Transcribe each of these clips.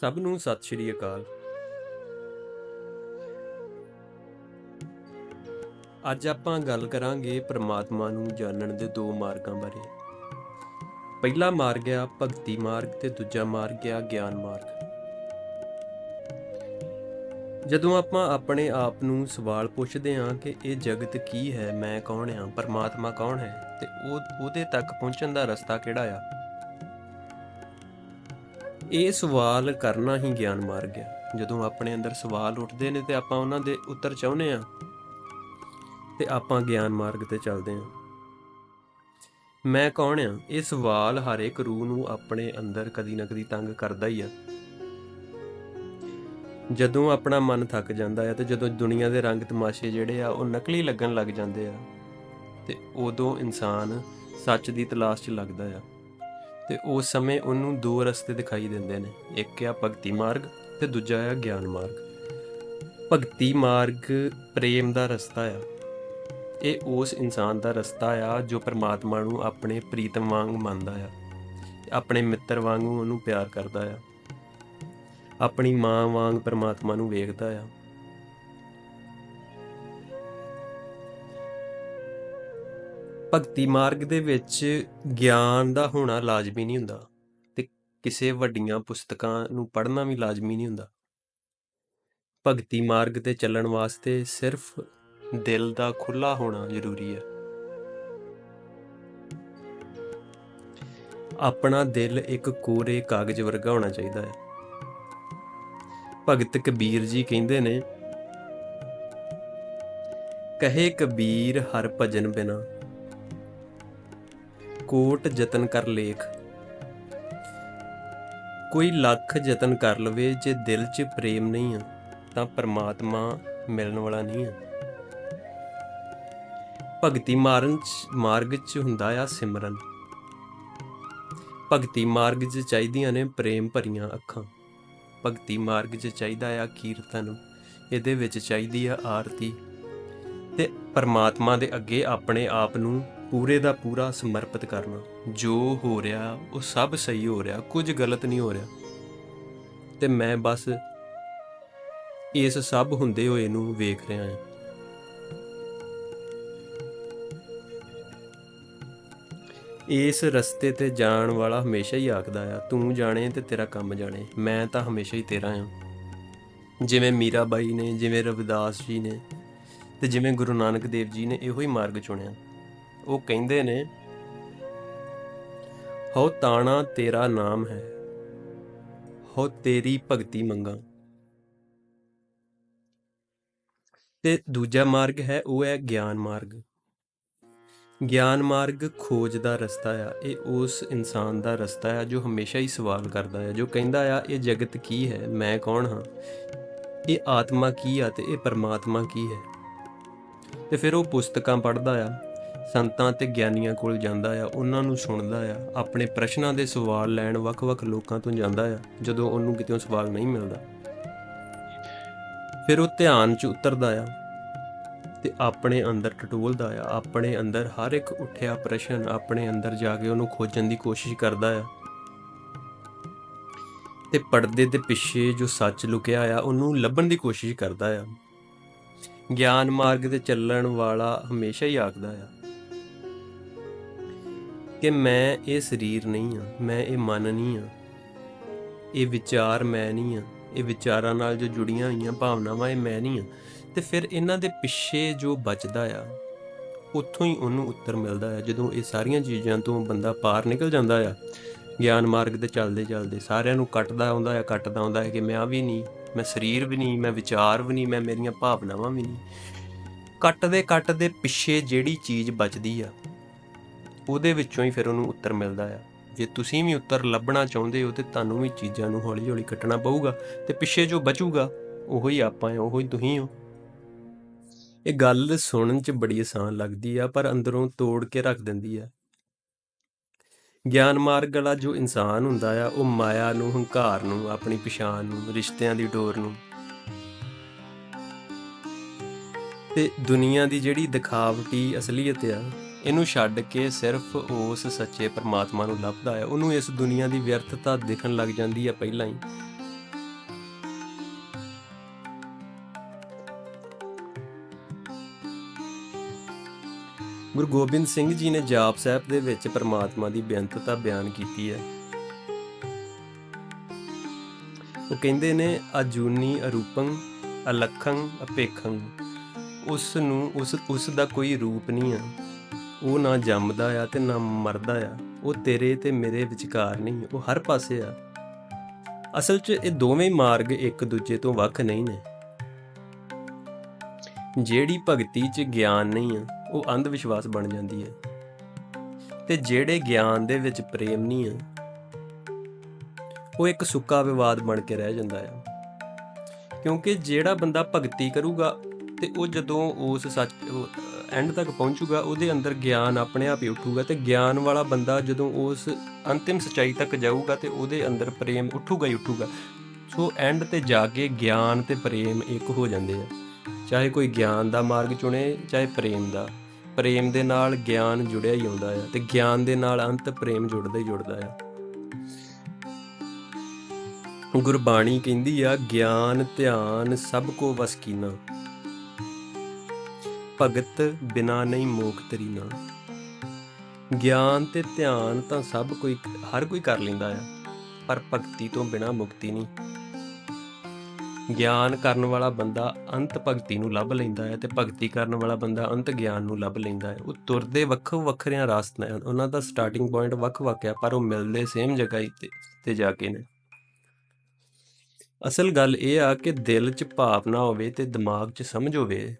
ਸਭ ਨੂੰ ਸਤਿ ਸ਼੍ਰੀ ਅਕਾਲ। ਅੱਜ ਆਪਾਂ ਗੱਲ ਕਰਾਂਗੇ ਪ੍ਰਮਾਤਮਾ ਨੂੰ ਜਾਣਨ ਦੇ ਦੋ ਮਾਰਗਾਂ ਬਾਰੇ। ਪਹਿਲਾ ਮਾਰਗ ਆ ਭਗਤੀ ਮਾਰਗ ਤੇ ਦੂਜਾ ਮਾਰਗ ਆ ਗਿਆਨ ਮਾਰਗ। ਜਦੋਂ ਆਪਾਂ ਆਪਣੇ ਆਪ ਨੂੰ ਸਵਾਲ ਪੁੱਛਦੇ ਹਾਂ ਕਿ ਇਹ ਜਗਤ ਕੀ ਹੈ, ਮੈਂ ਕੌਣ ਹਾਂ, ਪਰਮਾਤਮਾ ਕੌਣ ਹੈ, ਤੇ ਉਹ ਉਹਦੇ ਤੱਕ ਪਹੁੰਚਣ ਦਾ ਰਸਤਾ ਕਿਹੜਾ ਆ? ਇਹ ਸਵਾਲ ਕਰਨਾ ਹੀ ਗਿਆਨ ਮਾਰਗ ਹੈ। ਜਦੋਂ ਆਪਣੇ ਅੰਦਰ ਸਵਾਲ ਉੱਠਦੇ ਨੇ ਤੇ ਆਪਾਂ ਉਹਨਾਂ ਦੇ ਉੱਤਰ ਚਾਹੁੰਦੇ ਆ ਤੇ ਆਪਾਂ ਗਿਆਨ ਮਾਰਗ ਤੇ ਚੱਲਦੇ ਆ ਮੈਂ ਕੌਣ ਆ ਇਹ ਸਵਾਲ ਹਰ ਇੱਕ ਰੂਹ ਨੂੰ ਆਪਣੇ ਅੰਦਰ ਕਦੀ ਨਾ ਕਦੀ ਤੰਗ ਕਰਦਾ ਹੀ ਆ। ਜਦੋਂ ਆਪਣਾ ਮਨ ਥੱਕ ਜਾਂਦਾ ਹੈ ਤੇ ਜਦੋਂ ਦੁਨੀਆ ਦੇ ਰੰਗ ਤਮਾਸ਼ੇ ਜਿਹੜੇ ਆ, ਉਹ ਨਕਲੀ ਲੱਗਣ ਲੱਗ ਜਾਂਦੇ ਆ, ਤੇ ਉਦੋਂ ਇਨਸਾਨ ਸੱਚ ਦੀ ਤਲਾਸ਼ 'ਚ ਲੱਗਦਾ ਆ। ਤੇ ਉਸ ਸਮੇਂ ਉਹਨੂੰ ਦੋ ਰਸਤੇ ਦਿਖਾਈ ਦਿੰਦੇ ਨੇ। ਇੱਕ ਆ ਭਗਤੀ ਮਾਰਗ ਤੇ ਦੂਜਾ ਆ ਗਿਆਨ ਮਾਰਗ। ਭਗਤੀ ਮਾਰਗ ਪ੍ਰੇਮ ਦਾ ਰਸਤਾ ਆ। ਇਹ ਉਸ ਇਨਸਾਨ ਦਾ ਰਸਤਾ ਆ ਜੋ ਪਰਮਾਤਮਾ ਨੂੰ ਆਪਣੇ ਪ੍ਰੀਤਮ ਵਾਂਗ ਮੰਨਦਾ ਆ। ਆਪਣੇ ਮਿੱਤਰ ਵਾਂਗੂ ਉਹਨੂੰ ਪਿਆਰ ਕਰਦਾ ਆ। ਆਪਣੀ ਮਾਂ ਵਾਂਗ ਪਰਮਾਤਮਾ ਨੂੰ ਵੇਖਦਾ ਆ। ਭਗਤੀ ਮਾਰਗ ਦੇ ਵਿੱਚ ਗਿਆਨ ਦਾ ਹੋਣਾ ਲਾਜ਼ਮੀ ਨਹੀਂ ਹੁੰਦਾ ਤੇ ਕਿਸੇ ਵੱਡੀਆਂ ਪੁਸਤਕਾਂ ਨੂੰ ਪੜ੍ਹਨਾ ਵੀ ਲਾਜ਼ਮੀ ਨਹੀਂ ਹੁੰਦਾ। ਭਗਤੀ ਮਾਰਗ ਤੇ ਚੱਲਣ ਵਾਸਤੇ ਸਿਰਫ ਦਿਲ ਦਾ ਖੁੱਲਾ ਹੋਣਾ ਜ਼ਰੂਰੀ ਹੈ। ਆਪਣਾ ਦਿਲ ਇੱਕ ਕੋਰੇ ਕਾਗਜ਼ ਵਰਗਾ ਹੋਣਾ ਚਾਹੀਦਾ ਹੈ। ਭਗਤ ਕਬੀਰ ਜੀ ਕਹਿੰਦੇ ਨੇ, ਕਹੇ ਕਬੀਰ ਹਰ ਭਜਨ ਬਿਨਾ ਕੋਟ ਯਤਨ ਕਰ ਲੇਖ। ਕੋਈ ਲੱਖ ਯਤਨ ਕਰ ਲਵੇ ਜੇ ਦਿਲ 'ਚ ਪ੍ਰੇਮ ਨਹੀਂ ਆ, ਤਾਂ ਪਰਮਾਤਮਾ ਮਿਲਣ ਵਾਲਾ ਨਹੀਂ ਆ। ਭਗਤੀ ਮਾਰਨ 'ਚ, ਮਾਰਗ 'ਚ ਹੁੰਦਾ ਆ ਸਿਮਰਨ। ਭਗਤੀ ਮਾਰਗ 'ਚ ਚਾਹੀਦੀਆਂ ਨੇ ਪ੍ਰੇਮ ਭਰੀਆਂ ਅੱਖਾਂ। ਭਗਤੀ ਮਾਰਗ 'ਚ ਚਾਹੀਦਾ ਆ ਕੀਰਤਨ, ਇਹਦੇ ਵਿੱਚ ਚਾਹੀਦੀ ਆ ਆਰਤੀ। ਤੇ ਪਰਮਾਤਮਾ ਦੇ ਅੱਗੇ ਆਪਣੇ ਆਪ ਨੂੰ ਪੂਰੇ ਦਾ ਪੂਰਾ ਸਮਰਪਿਤ ਕਰਨਾ। ਜੋ ਹੋ ਰਿਹਾ, ਉਹ ਸਭ ਸਹੀ ਹੋ ਰਿਹਾ, ਕੁਝ ਗਲਤ ਨਹੀਂ ਹੋ ਰਿਹਾ। ਤੇ ਮੈਂ ਬਸ ਇਸ ਸਭ ਹੁੰਦੇ ਹੋਏ ਨੂੰ ਵੇਖ ਰਿਹਾ ਹਾਂ। ਇਸ ਰਸਤੇ ਤੇ ਜਾਣ ਵਾਲਾ ਹਮੇਸ਼ਾ ਹੀ ਆਖਦਾ ਆ, ਤੂੰ ਜਾਣੇ ਤੇ ਤੇਰਾ ਕੰਮ ਜਾਣੇ, ਮੈਂ ਤਾਂ ਹਮੇਸ਼ਾ ਹੀ ਤੇਰਾ ਹਾਂ। ਜਿਵੇਂ ਮੀਰਾਬਾਈ ਨੇ, ਜਿਵੇਂ ਰਵਿਦਾਸ ਜੀ ਨੇ, ਤੇ ਜਿਵੇਂ ਗੁਰੂ ਨਾਨਕ ਦੇਵ ਜੀ ਨੇ ਇਹੋ ਹੀ ਮਾਰਗ ਚੁਣਿਆ। ਉਹ ਕਹਿੰਦੇ ਨੇ, ਹਉ ਤਾਣਾ ਤੇਰਾ ਨਾਮ ਹੈ, ਹਉ ਤੇਰੀ ਭਗਤੀ ਮੰਗਾ। ਤੇ ਦੂਜਾ ਮਾਰਗ ਹੈ, ਉਹ ਹੈ ਗਿਆਨ ਮਾਰਗ। ਗਿਆਨ ਮਾਰਗ ਖੋਜ ਦਾ ਰਸਤਾ ਆ, ਇਹ ਉਸ ਇਨਸਾਨ ਦਾ ਰਸਤਾ ਆ ਜੋ ਹਮੇਸ਼ਾ ਹੀ ਸਵਾਲ ਕਰਦਾ ਆ, ਜੋ ਕਹਿੰਦਾ ਆ, ਇਹ ਜਗਤ ਕੀ ਹੈ? ਮੈਂ ਕੌਣ ਹਾਂ? ਇਹ ਆਤਮਾ ਕੀ ਆ ਤੇ ਇਹ ਪਰਮਾਤਮਾ ਕੀ ਹੈ? ਤੇ ਫਿਰ ਉਹ ਪੁਸਤਕਾਂ ਪੜ੍ਹਦਾ ਆ ਸੰਤਾਂ ਤੇ ਗਿਆਨੀਆਂ ਕੋਲ ਜਾਂਦਾ ਆ, ਉਹਨਾਂ ਨੂੰ ਸੁਣਦਾ ਆ, ਆਪਣੇ ਪ੍ਰਸ਼ਨਾਂ ਦੇ ਸਵਾਲ ਲੈਣ ਵੱਖ-ਵੱਖ ਲੋਕਾਂ ਤੋਂ ਜਾਂਦਾ ਆ, ਜਦੋਂ ਉਹਨੂੰ ਕਿਤੇ ਸਵਾਲ ਨਹੀਂ ਮਿਲਦਾ। ਫਿਰ ਉਹ ਧਿਆਨ 'ਚ ਉਤਰਦਾ ਆ ਤੇ ਆਪਣੇ ਅੰਦਰ ਟਟੋਲਦਾ ਆ, ਆਪਣੇ ਅੰਦਰ ਹਰ ਇੱਕ ਉੱਠਿਆ ਪ੍ਰਸ਼ਨ ਆਪਣੇ ਅੰਦਰ ਜਾ ਕੇ ਉਹਨੂੰ ਖੋਜਣ ਦੀ ਕੋਸ਼ਿਸ਼ ਕਰਦਾ ਆ। ਤੇ ਪਰਦੇ ਦੇ ਪਿੱਛੇ ਜੋ ਸੱਚ ਲੁਕਿਆ ਆ, ਉਹਨੂੰ ਲੱਭਣ ਦੀ ਕੋਸ਼ਿਸ਼ ਕਰਦਾ ਆ। ਗਿਆਨ ਮਾਰਗ ਤੇ ਚੱਲਣ ਵਾਲਾ ਹਮੇਸ਼ਾ ਹੀ ਆਖਦਾ ਆ। ਕਿ ਮੈਂ ਇਹ ਸਰੀਰ ਨਹੀਂ ਆ ਮੈਂ ਇਹ ਮਨ ਨਹੀਂ ਆ ਇਹ ਵਿਚਾਰ ਮੈਂ ਨਹੀਂ ਆ ਇਹ ਵਿਚਾਰਾਂ ਨਾਲ ਜੋ ਜੁੜੀਆਂ ਹੋਈਆਂ ਭਾਵਨਾਵਾਂ, ਇਹ ਮੈਂ ਨਹੀਂ ਆ ਤੇ ਫਿਰ ਇਹਨਾਂ ਦੇ ਪਿੱਛੇ ਜੋ ਬਚਦਾ ਆ, ਉੱਥੋਂ ਹੀ ਉਹਨੂੰ ਉੱਤਰ ਮਿਲਦਾ ਆ। ਜਦੋਂ ਇਹ ਸਾਰੀਆਂ ਚੀਜ਼ਾਂ ਤੋਂ ਬੰਦਾ ਪਾਰ ਨਿਕਲ ਜਾਂਦਾ ਆ, ਗਿਆਨ ਮਾਰਗ ਤੇ ਚੱਲਦੇ ਚੱਲਦੇ ਸਾਰਿਆਂ ਨੂੰ ਕੱਟਦਾ ਆਉਂਦਾ ਆ, ਕੱਟਦਾ ਆਉਂਦਾ ਹੈ ਕਿ ਮੈਂ ਆ ਵੀ ਨਹੀਂ, ਮੈਂ ਸਰੀਰ ਵੀ ਨਹੀਂ, ਮੈਂ ਵਿਚਾਰ ਵੀ ਨਹੀਂ, ਮੈਂ ਮੇਰੀਆਂ ਭਾਵਨਾਵਾਂ ਵੀ ਨਹੀਂ। ਕੱਟਦੇ ਕੱਟਦੇ ਪਿੱਛੇ ਜਿਹੜੀ ਚੀਜ਼ ਬਚਦੀ ਆ ਉਹਦੇ ਵਿੱਚੋਂ ਹੀ ਫਿਰ ਉਹਨੂੰ ਉੱਤਰ ਮਿਲਦਾ ਆ। ਜੇ ਤੁਸੀਂ ਵੀ ਉੱਤਰ ਲੱਭਣਾ ਚਾਹੁੰਦੇ ਹੋ ਤੇ ਤੁਹਾਨੂੰ ਵੀ ਚੀਜ਼ਾਂ ਨੂੰ ਹੌਲੀ-ਹੌਲੀ ਕੱਟਣਾ ਪਊਗਾ ਤੇ ਪਿੱਛੇ ਜੋ ਬਚੂਗਾ, ਉਹੋ ਹੀ ਆਪਾਂ ਆ, ਉਹੋ ਹੀ ਤੁਸੀਂ ਹੋ ਇਹ ਗੱਲ ਸੁਣਨ 'ਚ ਬੜੀ ਆਸਾਨ ਲੱਗਦੀ ਆ, ਪਰ ਅੰਦਰੋਂ ਤੋੜ ਕੇ ਰੱਖ ਦਿੰਦੀ ਆ। ਗਿਆਨ ਮਾਰਗ ਵਾਲਾ ਜੋ ਇਨਸਾਨ ਹੁੰਦਾ ਆ, ਉਹ ਮਾਇਆ ਨੂੰ, ਹੰਕਾਰ ਨੂੰ, ਆਪਣੀ ਪਛਾਣ ਨੂੰ, ਰਿਸ਼ਤਿਆਂ ਦੀ ਡੋਰ ਨੂੰ। ਤੇ ਦੁਨੀਆ ਦੀ ਜਿਹੜੀ ਦਿਖਾਵਟੀ ਅਸਲੀਅਤ ਆ ਇਹਨੂੰ ਛੱਡ ਕੇ ਸਿਰਫ ਉਸ ਸੱਚੇ ਪਰਮਾਤਮਾ ਨੂੰ ਲੱਭਦਾ ਹੈ। ਉਹਨੂੰ ਇਸ ਦੁਨੀਆ ਦੀ ਵਿਅਰਥਤਾ ਦਿਖਣ ਲੱਗ ਜਾਂਦੀ ਹੈ ਪਹਿਲਾਂ ਹੀ। ਗੁਰੂ ਗੋਬਿੰਦ ਸਿੰਘ ਜੀ ਨੇ ਜਾਪ ਸਾਹਿਬ ਦੇ ਵਿੱਚ ਪਰਮਾਤਮਾ ਦੀ ਬੇਅੰਤਤਾ ਬਿਆਨ ਕੀਤੀ ਹੈ। ਉਹ ਕਹਿੰਦੇ ਨੇ, ਅਜੂਨੀ ਅਰੂਪੰ, ਅਲਖੰ, ਅਪੇਖੰ, ਉਸ ਨੂੰ, ਉਸ ਉਸ ਦਾ ਕੋਈ ਰੂਪ ਨਹੀਂ ਹੈ। ਉਹ ਨਾ ਜੰਮਦਾ ਆ ਤੇ ਨਾ ਮਰਦਾ ਆ। ਉਹ ਤੇਰੇ ਤੇ ਮੇਰੇ ਵਿਚਕਾਰ ਨਹੀਂ, ਉਹ ਹਰ ਪਾਸੇ ਆ। ਅਸਲ 'ਚ ਇਹ ਦੋਵੇਂ ਮਾਰਗ ਇੱਕ ਦੂਜੇ ਤੋਂ ਵੱਖ ਨਹੀਂ ਨੇ। ਜਿਹੜੀ ਭਗਤੀ 'ਚ ਗਿਆਨ ਨਹੀਂ ਆ, ਉਹ ਅੰਧ ਵਿਸ਼ਵਾਸ ਬਣ ਜਾਂਦੀ ਹੈ ਤੇ ਜਿਹੜੇ ਗਿਆਨ ਦੇ ਵਿੱਚ ਪ੍ਰੇਮ ਨਹੀਂ ਆ, ਉਹ ਇੱਕ ਸੁੱਕਾ ਵਿਵਾਦ ਬਣ ਕੇ ਰਹਿ ਜਾਂਦਾ ਆ। ਕਿਉਂਕਿ ਜਿਹੜਾ ਬੰਦਾ ਭਗਤੀ ਕਰੂਗਾ ਤੇ ਉਹ ਜਦੋਂ ਉਸ ਸੱਚ ਐਂਡ ਤੱਕ ਪਹੁੰਚੂਗਾ, ਉਹਦੇ ਅੰਦਰ ਗਿਆਨ ਆਪਣੇ ਆਪ ਹੀ ਉੱਠੂਗਾ ਤੇ ਗਿਆਨ ਵਾਲਾ ਬੰਦਾ ਜਦੋਂ ਉਸ ਅੰਤਿਮ ਸਚਾਈ ਤੱਕ ਜਾਊਗਾ ਤੇ ਉਹਦੇ ਅੰਦਰ ਪ੍ਰੇਮ ਉੱਠੂਗਾ ਹੀ ਉੱਠੂਗਾ। ਸੋ ਐਂਡ ਤੇ ਜਾ ਕੇ ਗਿਆਨ ਤੇ ਪ੍ਰੇਮ ਇੱਕ ਹੋ ਜਾਂਦੇ ਆ। ਚਾਹੇ ਕੋਈ ਗਿਆਨ ਦਾ ਮਾਰਗ ਚੁਣੇ, ਚਾਹੇ ਪ੍ਰੇਮ ਦਾ। ਪ੍ਰੇਮ ਦੇ ਨਾਲ ਗਿਆਨ ਜੁੜਿਆ ਹੀ ਹੁੰਦਾ ਆ ਤੇ ਗਿਆਨ ਦੇ ਨਾਲ ਅੰਤ ਪ੍ਰੇਮ ਜੁੜਦਾ ਹੀ ਜੁੜਦਾ ਆ। ਗੁਰਬਾਣੀ ਕਹਿੰਦੀ ਆ, ਗਿਆਨ, ਧਿਆਨ ਸਭ ਕੋ ਵਸ ਕੀਨਾ। ਭਗਤ ਬਿਨਾ ਨਹੀਂ ਮੋਖ ਤਰੀ ਨਾ। ਗਿਆਨ ਤੇ ਧਿਆਨ ਤਾਂ ਸਭ ਕੋਈ ਹਰ ਕੋਈ ਕਰ ਲੈਂਦਾ ਆ ਪਰ ਭਗਤੀ ਤੋਂ ਬਿਨਾ ਮੁਕਤੀ ਨਹੀਂ। ਗਿਆਨ ਕਰਨ ਵਾਲਾ ਬੰਦਾ ਅੰਤ ਭਗਤੀ ਨੂੰ ਲੱਭ ਲੈਂਦਾ ਹੈ ਤੇ ਭਗਤੀ ਕਰਨ ਵਾਲਾ ਬੰਦਾ ਅੰਤ ਗਿਆਨ ਨੂੰ ਲੱਭ ਲੈਂਦਾ ਹੈ। ਉਹ ਤੁਰਦੇ ਵੱਖੋ ਵੱਖਰਿਆਂ ਰਾਸਤੇ ਹਨ ਉਹਨਾਂ ਦਾ ਸਟਾਰਟਿੰਗ ਪੁਆਇੰਟ ਵੱਖ-ਵੱਖ ਹੈ ਪਰ ਉਹ ਮਿਲਦੇ ਸੇਮ ਜਗ੍ਹਾ ਹੀ ਤੇ, ਜਾ ਕੇ ਨੇ। ਅਸਲ ਗੱਲ ਇਹ ਆ ਕਿ ਦਿਲ 'ਚ ਭਾਵਨਾ ਹੋਵੇ ਤੇ ਦਿਮਾਗ 'ਚ ਸਮਝ ਹੋਵੇ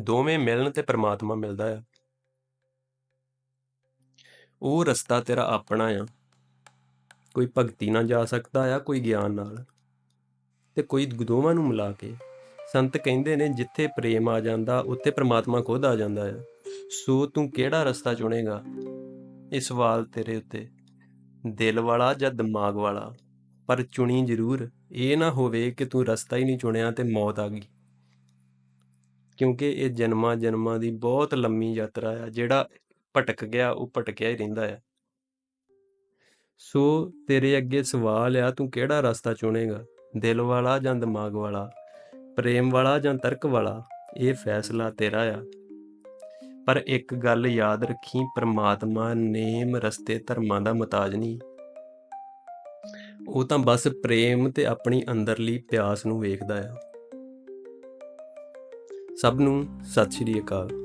ਦੋਵੇਂ ਮਿਲਣ ਤੇ ਪਰਮਾਤਮਾ ਮਿਲਦਾ ਆ। ਉਹ ਰਸਤਾ ਤੇਰਾ ਆਪਣਾ ਆ। ਕੋਈ ਭਗਤੀ ਨਾਲ ਜਾ ਸਕਦਾ ਆ, ਕੋਈ ਗਿਆਨ ਨਾਲ। ਤੇ ਕੋਈ ਦੋਵਾਂ ਨੂੰ ਮਿਲਾ ਕੇ। ਸੰਤ ਕਹਿੰਦੇ ਨੇ, ਜਿੱਥੇ ਪ੍ਰੇਮ ਆ ਜਾਂਦਾ, ਉੱਥੇ ਪ੍ਰਮਾਤਮਾ ਖੁਦ ਆ ਜਾਂਦਾ ਆ। ਸੋ ਤੂੰ ਕਿਹੜਾ ਰਸਤਾ ਚੁਣੇਗਾ? ਇਹ ਸਵਾਲ ਤੇਰੇ ਉੱਤੇ। ਦਿਲ ਵਾਲਾ ਜਾਂ ਦਿਮਾਗ ਵਾਲਾ? ਪਰ ਚੁਣੀ ਜ਼ਰੂਰ। ਇਹ ਨਾ ਹੋਵੇ ਕਿ ਤੂੰ ਰਸਤਾ ਹੀ ਨਹੀਂ ਚੁਣਿਆ ਤੇ ਮੌਤ ਆ ਗਈ। ਕਿਉਂਕਿ ਇਹ ਜਨਮਾਂ ਜਨਮਾਂ ਦੀ ਬਹੁਤ ਲੰਮੀ ਯਾਤਰਾ ਆ, ਜਿਹੜਾ ਭਟਕ ਗਿਆ, ਉਹ ਭਟਕਿਆ ਹੀ ਰਹਿੰਦਾ ਆ। ਸੋ ਤੇਰੇ ਅੱਗੇ ਸਵਾਲ ਆ, ਤੂੰ ਕਿਹੜਾ ਰਸਤਾ ਚੁਣੇਗਾ? ਦਿਲ ਵਾਲਾ ਜਾਂ ਦਿਮਾਗ ਵਾਲਾ? ਪ੍ਰੇਮ ਵਾਲਾ ਜਾਂ ਤਰਕ ਵਾਲਾ? ਇਹ ਫੈਸਲਾ ਤੇਰਾ ਆ। ਪਰ ਇੱਕ ਗੱਲ ਯਾਦ ਰੱਖੀ, ਪ੍ਰਮਾਤਮਾ ਨੇਮ ਰਸਤੇ ਧਰਮਾਂ ਦਾ ਮਤਾਜ ਨਹੀਂ। ਉਹ ਤਾਂ ਬਸ ਪ੍ਰੇਮ ਤੇ ਆਪਣੀ ਅੰਦਰਲੀ ਪਿਆਸ ਨੂੰ ਵੇਖਦਾ ਆ। ਸਭ ਨੂੰ ਸਤਿ ਸ਼੍ਰੀ ਅਕਾਲ।